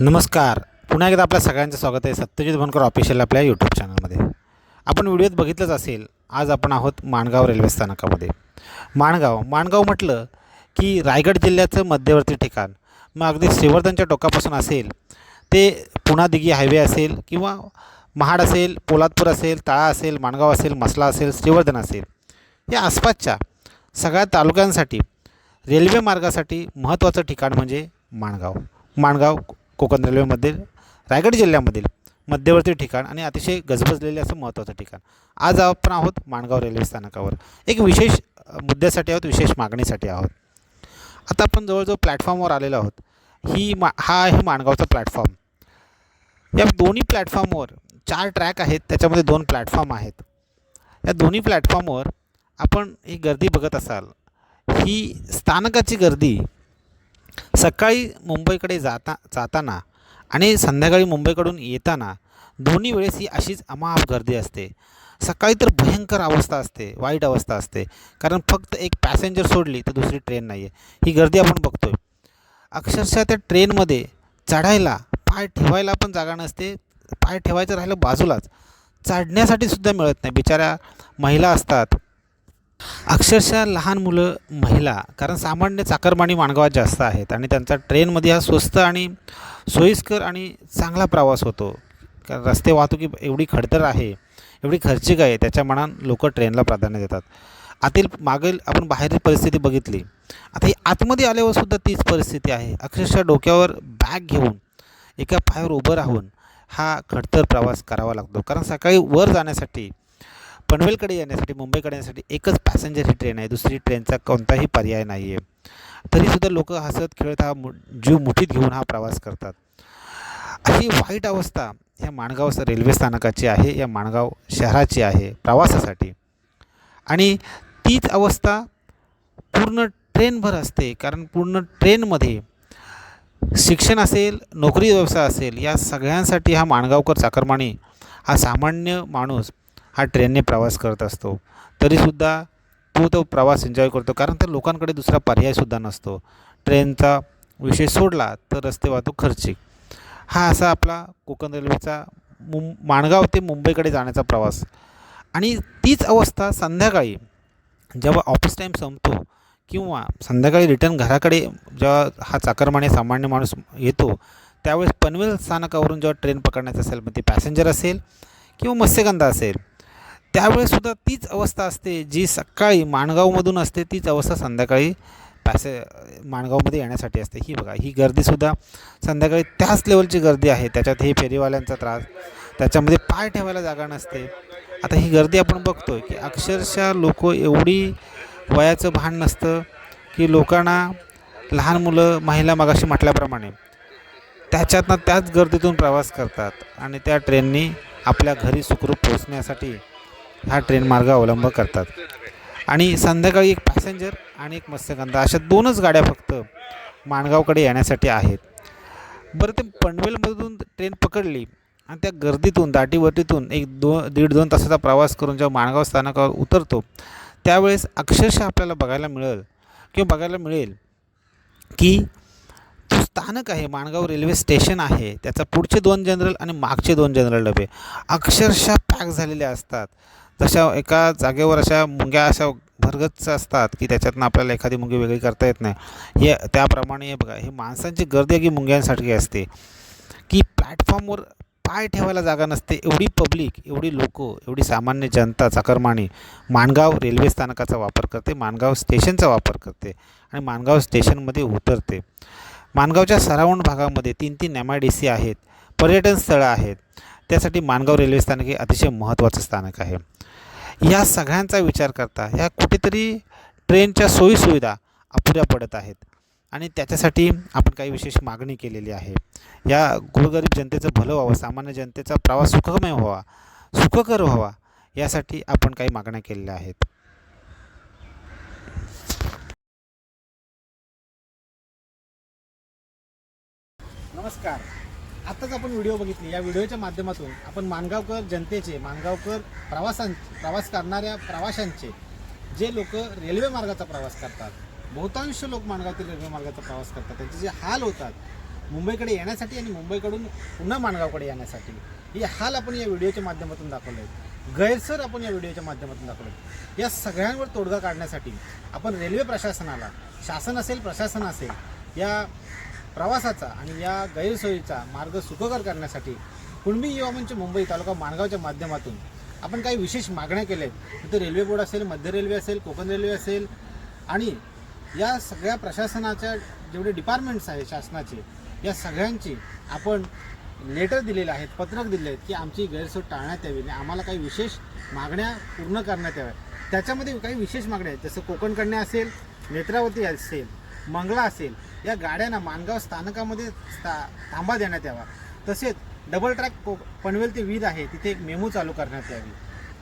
नमस्कार. पुन्हा एकदा आपल्या सगळ्यांचं स्वागत आहे सत्यजित बनकर ऑफिशियल आपल्या यूट्यूब चॅनलमध्ये आपण व्हिडिओत बघितलंच असेल आज आपण आहोत माणगाव रेल्वे स्थानकामध्ये. माणगाव माणगाव म्हटलं की रायगड जिल्ह्याचं मध्यवर्ती ठिकाण. मग अगदी श्रीवर्धनच्या टोकापासून असेल ते पुणा दिघी हायवे असेल किंवा महाड असेल पोलादपूर असेल तळा असेल माणगाव असेल मसला असेल श्रीवर्धन असेल. या आसपासच्या सगळ्या तालुक्यांसाठी रेल्वे मार्गासाठी महत्त्वाचं ठिकाण म्हणजे माणगाव. माणगाव कोकण रेल्वेमध्ये रायगड जिल्ह्यामधील मध्यवर्ती ठिकाण आणि अतिशय गजबजलेले असं महत्त्वाचं ठिकाण. आज आपण आहोत माणगाव रेल्वे स्थानकावर. एक विशेष मुद्द्यासाठी आहोत विशेष मागणीसाठी आहोत. आता आपण जवळजवळ प्लॅटफॉर्मवर आलेलो आहोत. ही मा हा आहे माणगावचा प्लॅटफॉर्म. या दोन्ही प्लॅटफॉर्मवर चार ट्रॅक आहेत त्याच्यामध्ये दोन प्लॅटफॉर्म आहेत. या दोन्ही प्लॅटफॉर्मवर आपण ही गर्दी बघत असाल. ही स्थानकाची गर्दी सकाळी मुंबईकडे जाता जाताना आणि संध्याकाळी मुंबईकडून येताना दोन्ही वेळेस ही अशीच अमाप गर्दी असते. सकाळी तर भयंकर अवस्था असते वाईट अवस्था असते. कारण फक्त एक पॅसेंजर सोडली तर दुसरी ट्रेन नाही आहे ही गर्दी आपण बघतो आहे अक्षरशः त्या ट्रेनमध्ये चढायला पाय ठेवायला पण जागा नसते. पाय ठेवायचं राहिलं बाजूलाच. चढण्यासाठी सुद्धा मिळत नाही. बिचाऱ्या महिला असतात अक्षरशः लहान मुलं महिला कारण सामान्य चाकरमानी माणगावात जास्त आहेत आणि त्यांचा ट्रेनमध्ये हा स्वस्त आणि सोयीस्कर आणि चांगला प्रवास होतो. कारण रस्ते वाहतुकी एवढी खडतर आहे एवढी खर्चिक आहे त्याच्या मनान लोक ट्रेनला प्राधान्य देतात. आतील मागील आपण बाहेरील परिस्थिती बघितली. आता ही आतमध्ये आल्यावर सुद्धा तीच परिस्थिती आहे. अक्षरशः डोक्यावर बॅग घेऊन एका पायावर उभं राहून हा खडतर प्रवास करावा लागतो. कारण सकाळी वर जाण्यासाठी पनवेलकडे येण्यासाठी मुंबईकडे येण्यासाठी एकच पॅसेंजर ही ट्रेन आहे. दुसरी ट्रेनचा कोणताही पर्याय नाही आहे तरीसुद्धा लोक हसत खेळत हा मु जीव मुठीत घेऊन हा प्रवास करतात. अशी वाईट अवस्था ह्या माणगाव रेल्वे स्थानकाची आहे या माणगाव शहराची आहे प्रवासासाठी. आणि तीच अवस्था पूर्ण ट्रेनभर असते कारण पूर्ण ट्रेनमध्ये शिक्षण असेल नोकरी व्यवसाय असेल या सगळ्यांसाठी हा माणगावकर चाकरमाणी हा सामान्य माणूस हा ट्रेनने प्रवास करत असतो. तरीसुद्धा तो तो प्रवास एन्जॉय करतो. कारण त्या लोकांकडे दुसरा पर्यायसुद्धा नसतो. ट्रेनचा विषय सोडला तर रस्ते वाहतूक खर्चिक. हा असा आपला कोकण रेल्वेचा मुं माणगाव ते मुंबईकडे जाण्याचा प्रवास. आणि तीच अवस्था संध्याकाळी जेव्हा ऑफिस टाईम संपतो किंवा संध्याकाळी रिटर्न घराकडे जेव्हा हा चाकरमाने सामान्य माणूस येतो त्यावेळेस पनवेल स्थानकावरून जेव्हा ट्रेन पकडण्याचं असेल मग ते पॅसेंजर असेल किंवा मत्स्यगंधा असेल त्यावेळेससुद्धा तीच अवस्था असते जी सकाळी माणगावमधून असते तीच अवस्था संध्याकाळी पॅसे माणगावमध्ये येण्यासाठी असते. ही बघा ही गर्दीसुद्धा संध्याकाळी त्याच लेवलची गर्दी आहे. त्याच्यात हे फेरीवाल्यांचा त्रास त्याच्यामध्ये पाय ठेवायला जागा नसते. आता ही गर्दी आपण बघतोय की अक्षरशः लोक एवढी वयाचं भान नसतं की लोकांना लहान मुलं महिला मागाशी म्हटल्याप्रमाणे त्याच्यातनं त्याच गर्दीतून प्रवास करतात आणि त्या ट्रेननी आपल्या घरी सुखरूप पोहोचण्यासाठी हा ट्रेन मार्ग अवलंब करतात. आणि संध्याकाळी एक पॅसेंजर आणि एक मत्स्यगंधा अशा दोनच गाड्या फक्त माणगावकडे येण्यासाठी आहेत. बरं ते पनवेलमधून ट्रेन पकडली आणि त्या गर्दीतून दाटीवटीतून एक दोन दीड दोन तासाचा प्रवास करून जेव्हा माणगाव स्थानकावर उतरतो त्यावेळेस अक्षरशः आपल्याला बघायला मिळेल किंवा बघायला मिळेल की जो स्थानक आहे माणगाव रेल्वे स्टेशन आहे त्याचा पुढचे दोन जनरल आणि मागचे दोन जनरल डबे अक्षरशः पॅक झालेले असतात. जशा एका जागेवर अशा मुंग्या अशा भरगच्च असतात की त्याच्यातनं आपल्याला एखादी मुंगी वेगळी करता येत नाही. हे त्याप्रमाणे हे बघा हे माणसांची गर्दी आहे की मुंग्यांसाठी असते. की प्लॅटफॉर्मवर पाय ठेवायला जागा नसते. एवढी पब्लिक एवढी लोक एवढी सामान्य जनता चाकरमानी माणगाव रेल्वे स्थानकाचा वापर करते माणगाव स्टेशनचा वापर करते आणि माणगाव स्टेशनमध्ये उतरते. माणगावच्या सराउंड भागामध्ये तीन तीन एम आय डी सी आहेत पर्यटन स्थळं आहेत. त्यासाठी माणगाव रेल्वे स्थानक हे अतिशय महत्त्वाचं स्थानक आहे. या सगळ्यांचा विचार करता ह्या कुठेतरी ट्रेनच्या सोयीसुविधा अपुऱ्या पडत आहेत. आणि त्याच्यासाठी आपण काही विशेष मागणी केलेली आहे. या गोरगरीब जनतेचं भलं व्हावं सामान्य जनतेचा प्रवास सुखमय व्हावा सुखकर व्हावा यासाठी आपण काही मागण्या केलेल्या आहेत. नमस्कार. आत्ताच आपण व्हिडिओ बघितली. या व्हिडिओच्या माध्यमातून आपण माणगावकर जनतेचे माणगावकर प्रवासां प्रवास करणाऱ्या प्रवाशांचे जे लोक रेल्वे मार्गाचा प्रवास करतात बहुतांश लोक माणगावतील रेल्वे मार्गाचा प्रवास करतात. त्यांचे जे हाल होतात मुंबईकडे येण्यासाठी आणि मुंबईकडून पुन्हा माणगावकडे येण्यासाठी हे हाल आपण या व्हिडिओच्या माध्यमातून दाखवले आहेत. गैरसर आपण या व्हिडिओच्या माध्यमातून दाखवले या सगळ्यांवर तोडगा काढण्यासाठी आपण रेल्वे प्रशासनाला शासन असेल प्रशासन असेल या प्रवासाचा आणि या गैरसोयीचा मार्ग सुखकर करण्यासाठी कुणबी युवा मंच मुंबई तालुका माणगावच्या माध्यमातून आपण काही विशेष मागण्या केल्या आहेत. तिथे रेल्वे बोर्ड असेल मध्य रेल्वे असेल कोकण रेल्वे असेल आणि या सगळ्या प्रशासनाच्या जेवढे डिपार्टमेंट्स आहेत शासनाचे या सगळ्यांची आपण लेटर दिलेले आहेत पत्रक दिले आहेत की आमची गैरसोय टाळण्यात यावी आणि आम्हाला काही विशेष मागण्या पूर्ण करण्यात याव्या त्याच्यामध्ये काही विशेष मागण्या आहेत. जसं कोकण कन्या असेल नेत्रावती असेल मंगळा असेल या गाड्यांना माणगाव स्थानकामध्ये स्था थांबा देण्यात यावा. तसेच डबल ट्रॅक को पनवेल ते वीज आहे तिथे एक मेमू चालू करण्यात यावी.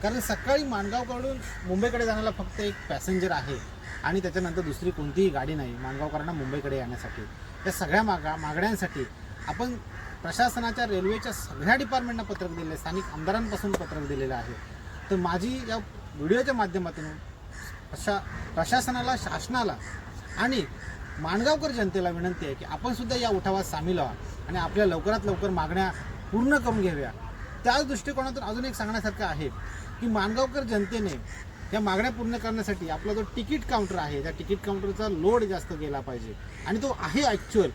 कारण सकाळी माणगावकडून मुंबईकडे जाण्याला फक्त एक पॅसेंजर आहे आणि त्याच्यानंतर दुसरी कोणतीही गाडी नाही माणगावकरांना मुंबईकडे येण्यासाठी. या सगळ्या मागा मागण्यांसाठी आपण प्रशासनाच्या रेल्वेच्या सगळ्या डिपार्टमेंटना पत्रक दिले आहे, स्थानिक आमदारांपासून पत्रक दिलेलं आहे. तर माझी या व्हिडिओच्या माध्यमातून प्रशा प्रशासनाला शासनाला आणि माणगावकर जनतेला विनंती आहे की आपण सुद्धा या उठावात सामील व्हा आणि आपल्या लवकरात लवकर मागण्या पूर्ण करून घ्याव्या. त्याच दृष्टिकोनातून अजून एक सांगण्यासारखं आहे की माणगावकर जनतेने या मागण्या पूर्ण करण्यासाठी आपला जो तिकीट काउंटर आहे त्या तिकीट काउंटरचा लोड जास्त गेला पाहिजे. आणि तो आहे ॲक्च्युअल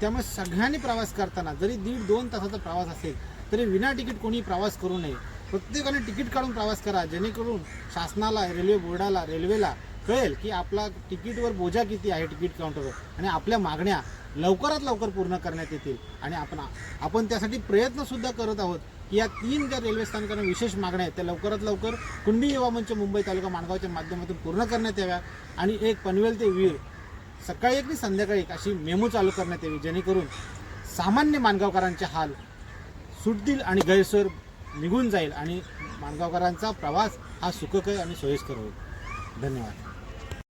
त्यामुळे सगळ्यांनी प्रवास करताना जरी दीड दोन तासाचा प्रवास असेल तरी विना तिकीट कोणी प्रवास करू नये. प्रत्येकाने तिकीट काढून प्रवास करा जेणेकरून शासनाला रेल्वे बोर्डाला रेल्वेला कळेल की आपला तिकीटवर बोजा किती आहे तिकीट काउंटरवर? आणि आपल्या मागण्या लवकरात लवकर पूर्ण करण्यात येतील. आणि आपण आपण त्यासाठी प्रयत्नसुद्धा करत आहोत की या तीन ज्या रेल्वे स्थानकांना विशेष मागण्या आहेत त्या लवकरात लवकर कुंडी युवा मंच मुंबई तालुका माणगावच्या माध्यमातून पूर्ण करण्यात याव्या. आणि एक पनवेल ते वीर सकाळी एक आणि संध्याकाळी एक अशी मेमो चालू करण्यात यावी जेणेकरून सामान्य माणगावकरांचे हाल सुटतील आणि गैरसोय निघून जाईल आणि माणगावकरांचा प्रवास हा सुखकर आणि सोयीस्कर होईल. धन्यवाद.